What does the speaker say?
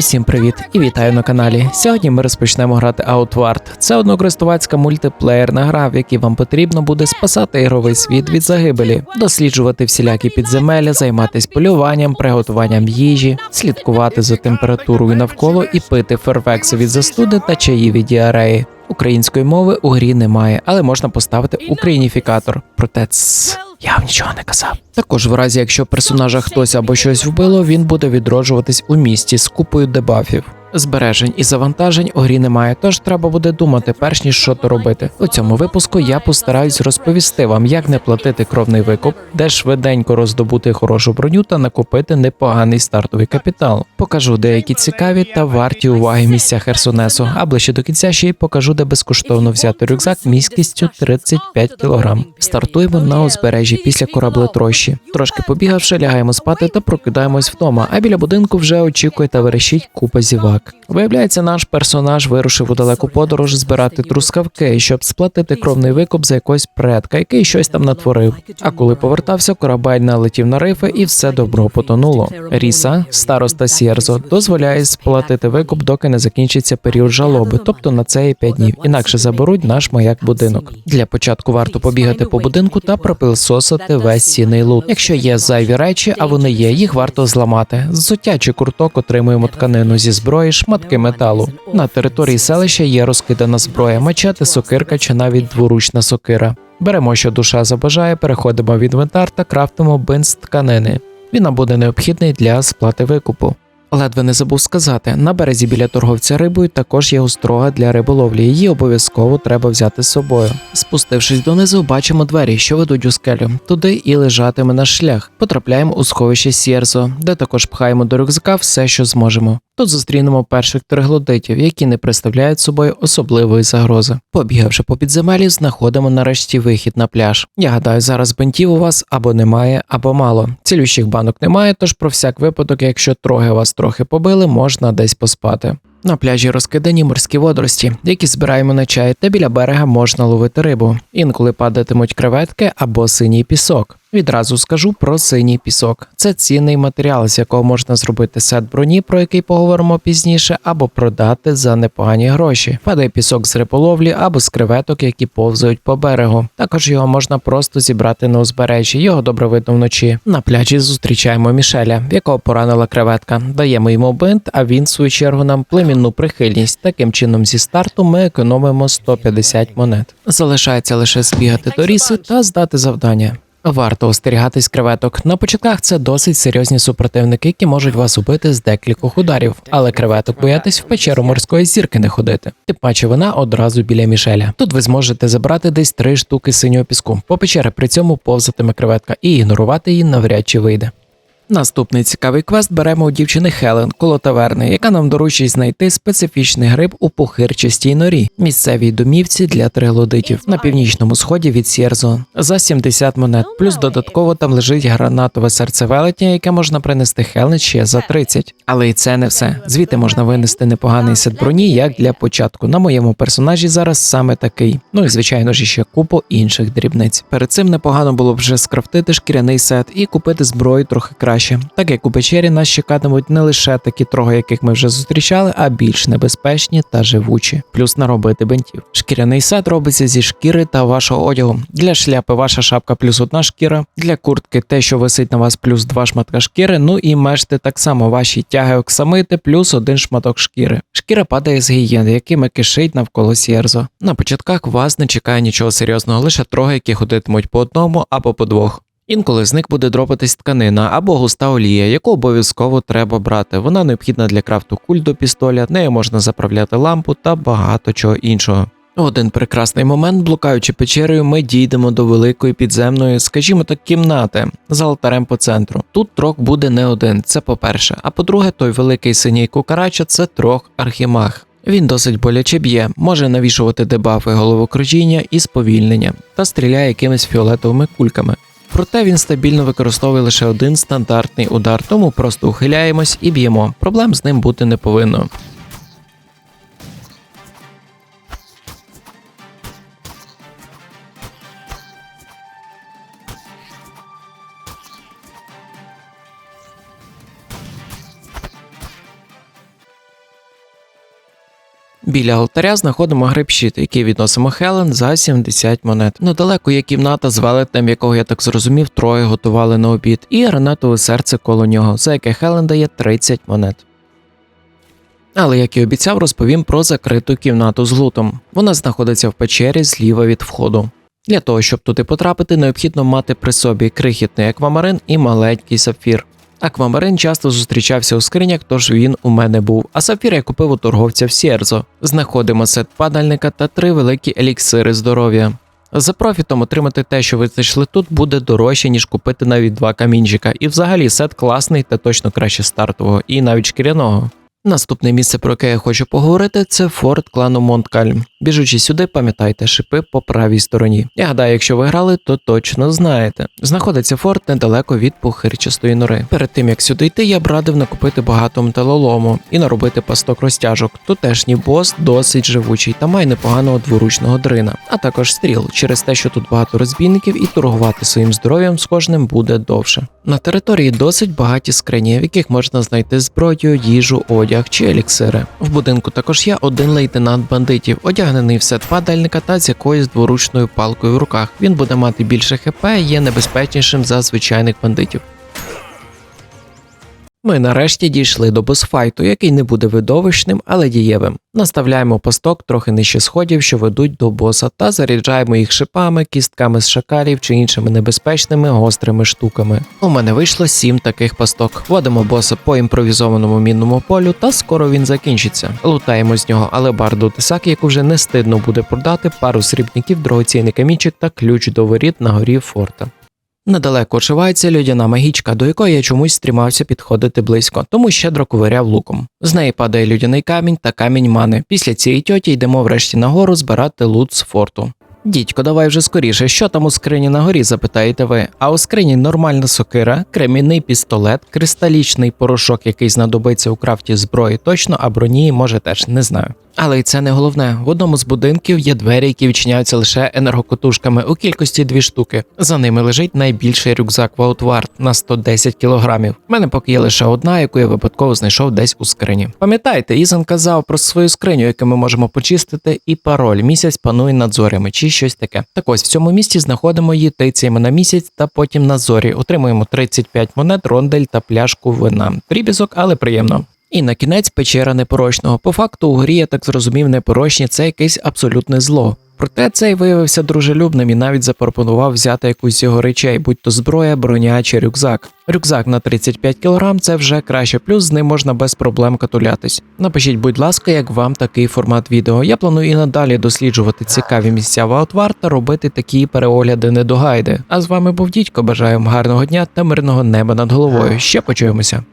Усім привіт і вітаю на каналі. Сьогодні ми розпочнемо грати Outward. Це однокористувацька мультиплеєрна гра, в якій вам потрібно буде спасати ігровий світ від загибелі, досліджувати всілякі підземелля, займатися полюванням, приготуванням їжі, слідкувати за температурою навколо і пити фервекси від застуди та чаї від діареї. Української мови у грі немає, але можна поставити україніфікатор. Проте ц... я вам нічого не казав. Також, в разі якщо персонажа хтось або щось вбило, він буде відроджуватись у місті з купою дебафів. Збережень і завантажень у грі немає, тож треба буде думати, перш ніж що то робити. У цьому випуску я постараюсь розповісти вам, як не платити кровний викуп, де швиденько роздобути хорошу броню та накопити непоганий стартовий капітал. Покажу деякі цікаві та варті уваги місця Херсонесу. А ближче до кінця ще й покажу, де безкоштовно взяти рюкзак міськістю 35 кг. Стартуємо на узбережжі після кораблетрощі. Трошки побігавши, лягаємо спати та прокидаємось вдома. А біля будинку вже очікує та верещить купа зівак. Виявляється, наш персонаж вирушив у далеку подорож збирати трускавки, щоб сплатити кровний викуп за якогось предка, який щось там натворив. А коли повертався, корабель налетів на рифи і все добро потонуло. Ріса, староста Сєрзо, дозволяє сплатити викуп, доки не закінчиться період жалоби, тобто на це і 5 днів. Інакше заберуть наш маяк будинок. Для початку варто побігати по будинку та пропилсосити весь сіний лут. Якщо є зайві речі, а вони є, їх варто зламати. Зуття чи курток отримуємо тканину зі зброї, шматки металу. На території селища є розкидана зброя, мачети, сокирка чи навіть дворучна сокира. Беремо, що душа забажає, переходимо в інвентар та крафтимо бинт з тканини. Він нам буде необхідний для сплати викупу. Ледве не забув сказати, на березі біля торговця рибою також є острога для риболовлі. Її обов'язково треба взяти з собою. Спустившись донизу, бачимо двері, що ведуть у скелю. Туди і лежатиме наш шлях. Потрапляємо у сховище Сєрзо, де також пхаємо до рюкзака все, що зможемо. Тут зустрінемо перших триглодитів, які не представляють собою особливої загрози. Побігавши по підземелі, знаходимо нарешті вихід на пляж. Я гадаю, зараз бентів у вас або немає, або мало. Цілющих банок немає, тож про всяк випадок, якщо троги вас трохи побили, можна десь поспати. На пляжі розкидані морські водорості, які збираємо на чай, та біля берега можна ловити рибу. Інколи падатимуть креветки або синій пісок. Відразу скажу про синій пісок. Це цінний матеріал, з якого можна зробити сет броні, про який поговоримо пізніше, або продати за непогані гроші. Падає пісок з риболовлі або з креветок, які повзають по берегу. Також його можна просто зібрати на узбережжі. Його добре видно вночі. На пляжі зустрічаємо Мішеля, якого поранила креветка. Даємо йому бинт, а він, в свою чергу, нам племінну прихильність. Таким чином, зі старту ми економимо 150 монет. Залишається лише збігати до ріси та здати завдання. Варто остерігатись креветок. На початках це досить серйозні супротивники, які можуть вас убити з декількох ударів, але креветок боятись в печеру морської зірки не ходити. Тим паче вона одразу біля Мішеля. Тут ви зможете забрати десь три штуки синього піску. По печері при цьому повзатиме креветка, і ігнорувати її навряд чи вийде. Наступний цікавий квест беремо у дівчини Хелен коло таверни, яка нам доручить знайти специфічний гриб у пухирчастій норі, місцевій домівці для триглодитів на північному сході від Сєрзо за 70 монет. Плюс додатково там лежить гранатове серце велетня, яке можна принести Хелен ще за 30. Але і це не все. Звідти можна винести непоганий сет броні, як для початку. На моєму персонажі зараз саме такий. Ну і звичайно ж ще купу інших дрібниць. Перед цим непогано було б вже скрафтити шкіряний сет і купити зброю трохи краще краще, так як у печері нас чекатимуть не лише такі троги, яких ми вже зустрічали, а більш небезпечні та живучі, плюс наробити бентів. Шкіряний сет робиться зі шкіри та вашого одягу. Для шляпи ваша шапка плюс одна шкіра, для куртки те, що висить на вас, плюс два шматка шкіри. Ну і мешти так само ваші тяги оксамити, плюс один шматок шкіри. Шкіра падає з гієн, якими кишить навколо сєрзо. На початках вас не чекає нічого серйозного, лише троги, які ходитимуть по одному або по двох. Інколи з них буде дропатись тканина або густа олія, яку обов'язково треба брати. Вона необхідна для крафту куль до пістоля, нею можна заправляти лампу та багато чого іншого. Один прекрасний момент, блукаючи печерою, ми дійдемо до великої підземної, скажімо так, кімнати з алтарем по центру. Тут трох буде не один, це по-перше. А по-друге, той великий синій кукарача це трох архімаг. Він досить боляче б'є, може навішувати дебафи головокружіння і сповільнення та стріляє якимись фіолетовими кульками. Проте він стабільно використовує лише один стандартний удар, тому просто ухиляємось і б'ємо. Проблем з ним бути не повинно. Біля алтаря знаходимо гриб-щит, який відносимо Хелен за 70 монет. Недалеко є кімната з велетнем, якого я так зрозумів, троє готували на обід, і гранатове серце коло нього, за яке Хелен дає 30 монет. Але як і обіцяв, розповім про закриту кімнату з лутом. Вона знаходиться в печері зліва від входу. Для того, щоб туди потрапити, необхідно мати при собі крихітний аквамарин і маленький сапфір. Аквамарин часто зустрічався у скринях, тож він у мене був, а сапфір я купив у торговця в Сєрзо. Знаходимо сет падальника та три великі еліксири здоров'я. За профітом отримати те, що ви знайшли тут, буде дорожче, ніж купити навіть два камінчика. І взагалі сет класний та точно краще стартового, і навіть шкіряного. Наступне місце, про яке я хочу поговорити, це форт клану Монткальм. Біжучи сюди, пам'ятайте шипи по правій стороні. Я гадаю, якщо ви грали, то точно знаєте. Знаходиться форт недалеко від пухирчастої нори. Перед тим як сюди йти, я б радив накупити багато металолому і наробити пасток розтяжок. Тутешній бос досить живучий та має непоганого дворучного дрина, а також стріл через те, що тут багато розбійників, і торгувати своїм здоров'ям з кожним буде довше. На території досить багаті скрині, в яких можна знайти зброю, їжу, одяг чи еліксири. В будинку також є один лейтенант бандитів, одягнений в сет падальника та з якоюсь дворучною палкою в руках. Він буде мати більше хп і є небезпечнішим за звичайних бандитів. Ми нарешті дійшли до босфайту, який не буде видовищним, але дієвим. Наставляємо посток трохи нижче сходів, що ведуть до боса, та заряджаємо їх шипами, кістками з шакалів чи іншими небезпечними гострими штуками. У мене вийшло сім таких пасток. Вводимо боса по імпровізованому мінному полю, та скоро він закінчиться. Лутаємо з нього алебарду тисаки, яку вже не стидно буде продати, пару срібників, дорогоцінний камінчик та ключ до воріт на горі форта. Недалеко очивається людяна магічка, до якої я чомусь стрімався підходити близько, тому щедро ковиряв луком. З неї падає людяний камінь та камінь мани. Після цієї тьоті йдемо врешті нагору збирати лут з форту. Дідько, давай вже скоріше, що там у скрині на горі, запитаєте ви. А у скрині нормальна сокира, кремінний пістолет, кристалічний порошок, який знадобиться у крафті зброї точно, а броні може теж не знаю. Але й це не головне. В одному з будинків є двері, які відчиняються лише енергокотушками у кількості дві штуки. За ними лежить найбільший рюкзак Ваутвард на 110 кілограмів. У мене поки є лише одна, яку я випадково знайшов десь у скрині. Пам'ятаєте, Ізан казав про свою скриню, яку ми можемо почистити, і пароль місяць панує над зорями чи щось таке. Так ось в цьому місці знаходимо її, тицяємо на місяць та потім на зорі. Отримуємо 35 монет, рондель та пляшку вина. Прибізок, але приємно. І на кінець печера непорочного. По факту у грі я так зрозумів, непорочні це якесь абсолютне зло. Проте цей виявився дружелюбним і навіть запропонував взяти якусь його речей, будь то зброя, броня чи рюкзак. Рюкзак на 35 кг це вже краще, плюс з ним можна без проблем катулятись. Напишіть, будь ласка, як вам такий формат відео. Я планую і надалі досліджувати цікаві місця в Outward та робити такі переогляди недогайди. А з вами був дідько. Бажаю вам гарного дня та мирного неба над головою. Ще почуємося.